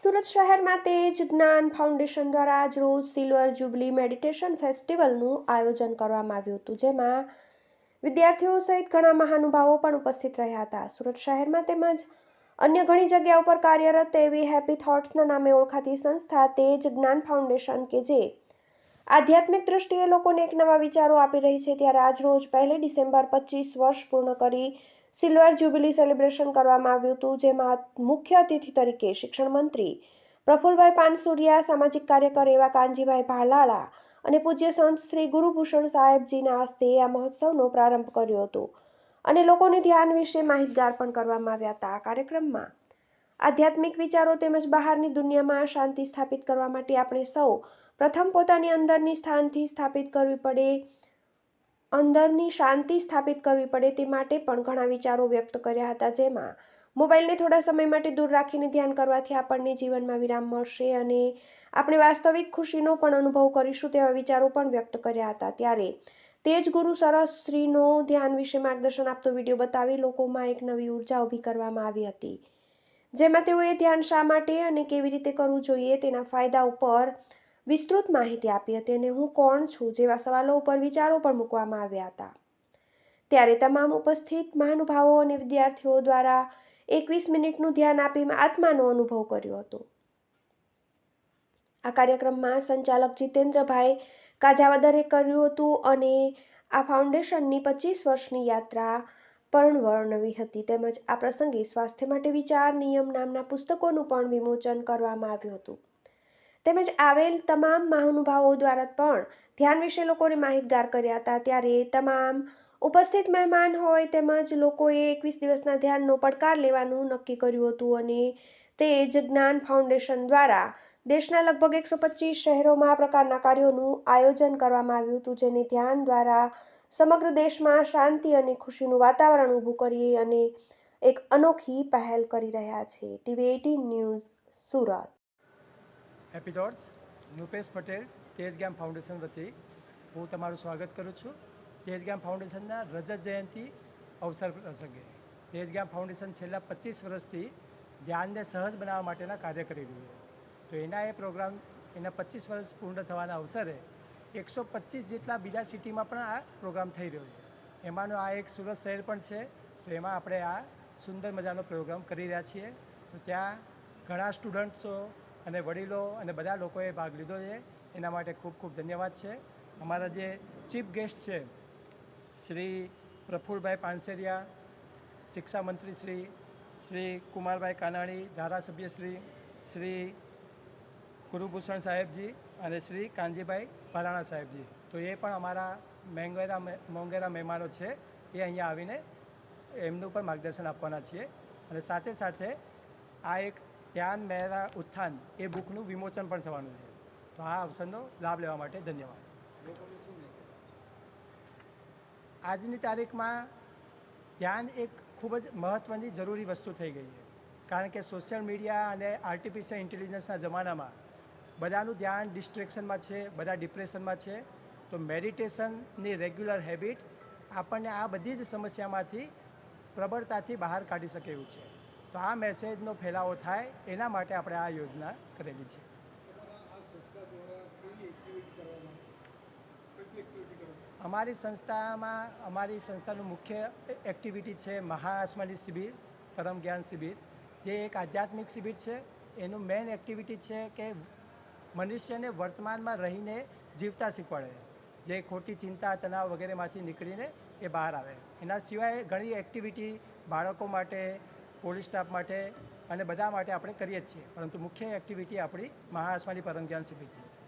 સુરત શહેરમાં તેજ જ્ઞાન ફાઉન્ડેશન દ્વારા આજ રોજ સિલ્વર જુબલી મેડિટેશન ફેસ્ટિવલનું આયોજન કરવામાં આવ્યું હતું, જેમાં વિદ્યાર્થીઓ સહિત ઘણા મહાનુભાવો પણ ઉપસ્થિત રહ્યા હતા. સુરત શહેરમાં તેમજ અન્ય ઘણી જગ્યા ઉપર કાર્યરત એવી હેપી થોટ્સના નામે ઓળખાતી સંસ્થા તેજ જ્ઞાન ફાઉન્ડેશન કે જે આધ્યાત્મિક દ્રષ્ટિએ લોકોને એક નવા વિચારો આપી રહી છે, ત્યારે આજ રોજ પહેલી ડિસેમ્બર પચીસ વર્ષ પૂર્ણ કરી સિલ્વર જ્યુબિલી સેલિબ્રેશન કરવામાં આવ્યું હતું, જેમાં મુખ્ય અતિથિ તરીકે શિક્ષણ મંત્રી પ્રફુલભાઈ પાનસુરિયા, સામાજિક કાર્યકર એવા કાનજીભાઈ ભાલાળા અને પૂજ્ય સંત શ્રી ગુરુભૂષણ સાહેબજીના હસ્તે આ મહોત્સવનો પ્રારંભ કર્યો હતો. અને લોકોને ધ્યાન વિશે માહિતગાર પણ કરવામાં આવ્યા હતા આ કાર્યક્રમમાં. આધ્યાત્મિક વિચારો તેમજ બહારની દુનિયામાં શાંતિ સ્થાપિત કરવા માટે આપણે સૌ પ્રથમ પોતાની અંદરની સ્થાનથી સ્થાપિત કરવી પડે અંદરની શાંતિ સ્થાપિત કરવી પડે તે માટે પણ ઘણા વિચારો વ્યક્ત કર્યા હતા, જેમાં મોબાઈલને થોડા સમય માટે દૂર રાખીને ધ્યાન કરવાથી આપણને જીવનમાં વિરામ મળશે અને આપણે વાસ્તવિક ખુશીનો પણ અનુભવ કરીશું તેવા વિચારો પણ વ્યક્ત કર્યા હતા. ત્યારે તેજ ગુરુ સરસશ્રીનો ધ્યાન વિશે માર્ગદર્શન આપતો વીડિયો બતાવી લોકોમાં એક નવી ઊર્જા ઊભી કરવામાં આવી હતી, જેમાં તેઓએ ધ્યાન શા માટે અને કેવી રીતે કરવું જોઈએ તેના ફાયદા ઉપર વિસ્તૃત માહિતી આપી હતી અને હું કોણ છું જેવા સવાલો ઉપર વિચારો પણ મૂકવામાં આવ્યા હતા. ત્યારે તમામ ઉપસ્થિત મહાનુભાવો અને વિદ્યાર્થીઓ દ્વારા એકવીસ મિનિટનું ધ્યાન આપી આત્માનો અનુભવ કર્યો હતો. આ કાર્યક્રમમાં સંચાલક જીતેન્દ્રભાઈ કાજાવદરે કર્યું હતું અને આ ફાઉન્ડેશનની પચીસ વર્ષની યાત્રા પણ વર્ણવી હતી. તેમજ આ પ્રસંગે સ્વાસ્થ્ય માટે વિચાર નિયમ નામના પુસ્તકોનું પણ વિમોચન કરવામાં આવ્યું હતું. તેમજ આવેલ તમામ મહાનુભાવો દ્વારા પણ ધ્યાન વિશે લોકોને માહિતગાર કર્યા હતા. ત્યારે તમામ ઉપસ્થિત મહેમાન હોય તેમજ લોકોએ એકવીસ દિવસના ધ્યાનનો પડકાર લેવાનું નક્કી કર્યું હતું અને તે જ જ્ઞાન ફાઉન્ડેશન દ્વારા દેશના લગભગ એકસો પચીસ શહેરોમાં આ પ્રકારના કાર્યોનું આયોજન કરવામાં આવ્યું હતું, જેને ધ્યાન દ્વારા સમગ્ર દેશમાં શાંતિ અને ખુશીનું વાતાવરણ ઊભું કરી અને એક અનોખી પહેલ કરી રહ્યા છે. TV eighteen news Surat. Happy Nrupesh Patel Tej game foundation વતી હું તમારું સ્વાગત કરું છું. તેજ ગેમ ફાઉન્ડેશનના રજત જયંતિ અવસર પ્રસંગે. તેજ ગેમ ફાઉન્ડેશન છેલ્લા પચીસ વર્ષથી ધ્યાનને સહજ બનાવવા માટેના કાર્ય કરી રહ્યું છે. તો એના એ પ્રોગ્રામ, એના પચીસ વર્ષ પૂર્ણ થવાના અવસરે એકસો પચીસ જેટલા બીજા સિટીમાં પણ આ પ્રોગ્રામ થઈ રહ્યો છે. એમાંનો આ એક સુરત શહેર પણ છે. તો એમાં આપણે આ સુંદર મજાનો પ્રોગ્રામ કરી રહ્યા છીએ. તો ત્યાં ઘણા સ્ટુડન્ટ્સો અને વડીલો અને બધા લોકોએ ભાગ લીધો છે. એના માટે ખૂબ ખૂબ ધન્યવાદ છે. અમારા જે ચીફ ગેસ્ટ છે, શ્રી પ્રફુલભાઈ પાનસેરિયા, શિક્ષા મંત્રી શ્રી શ્રી કુમારભાઈ કાનાણી, ધારાસભ્ય શ્રી શ્રી ગુરુભૂષણ સાહેબજી અને શ્રી કાનજીભાઈ ભરાણા સાહેબજી. તો એ પણ અમારા મેંગેરા મોંગેરા મહેમાનો છે. એ અહીંયા આવીને એમનું પણ માર્ગદર્શન આપવાના છીએ. અને સાથે સાથે આ એક ધ્યાન મહેરા ઉત્થાન એ બુકનું વિમોચન પણ થવાનું છે. તો આ અવસરનો લાભ લેવા માટે ધન્યવાદ. આજની તારીખમાં ધ્યાન એક ખૂબ જ મહત્ત્વની જરૂરી વસ્તુ થઈ ગઈ છે. કારણ કે સોશિયલ મીડિયા અને આર્ટિફિશિયલ ઇન્ટેલિજન્સના જમાનામાં બધાનું ધ્યાન ડિસ્ટ્રેક્શનમાં છે, બધા ડિપ્રેશનમાં છે. તો મેડિટેશનની રેગ્યુલર હેબિટ આપણને આ બધી જ સમસ્યામાંથી પ્રબળતાથી બહાર કાઢી શકે એવું છે. તો આ મેસેજનો ફેલાવો થાય એના માટે આપણે આ યોજના કરેલી છે. અમારી સંસ્થામાં, અમારી સંસ્થાનું મુખ્ય એક્ટિવિટી છે મહાઆસમાની શિબિર, પરમ જ્ઞાન શિબિર. જે એક આધ્યાત્મિક શિબિર છે, એનું મેઇન એક્ટિવિટી છે કે મનુષ્યને વર્તમાનમાં રહીને જીવતા શીખવાડે. જે ખોટી ચિંતા, તણાવ વગેરેમાંથી નીકળીને એ બહાર આવે. એના સિવાય ઘણી એક્ટિવિટી બાળકો માટે પોલીસ સ્ટાફ માટે અને બધા માટે આપણે કરીએ જ છીએ. પરંતુ મુખ્ય એક્ટિવિટી આપણી મહાઆસમાની પરમ જ્ઞાન શિબિર છે.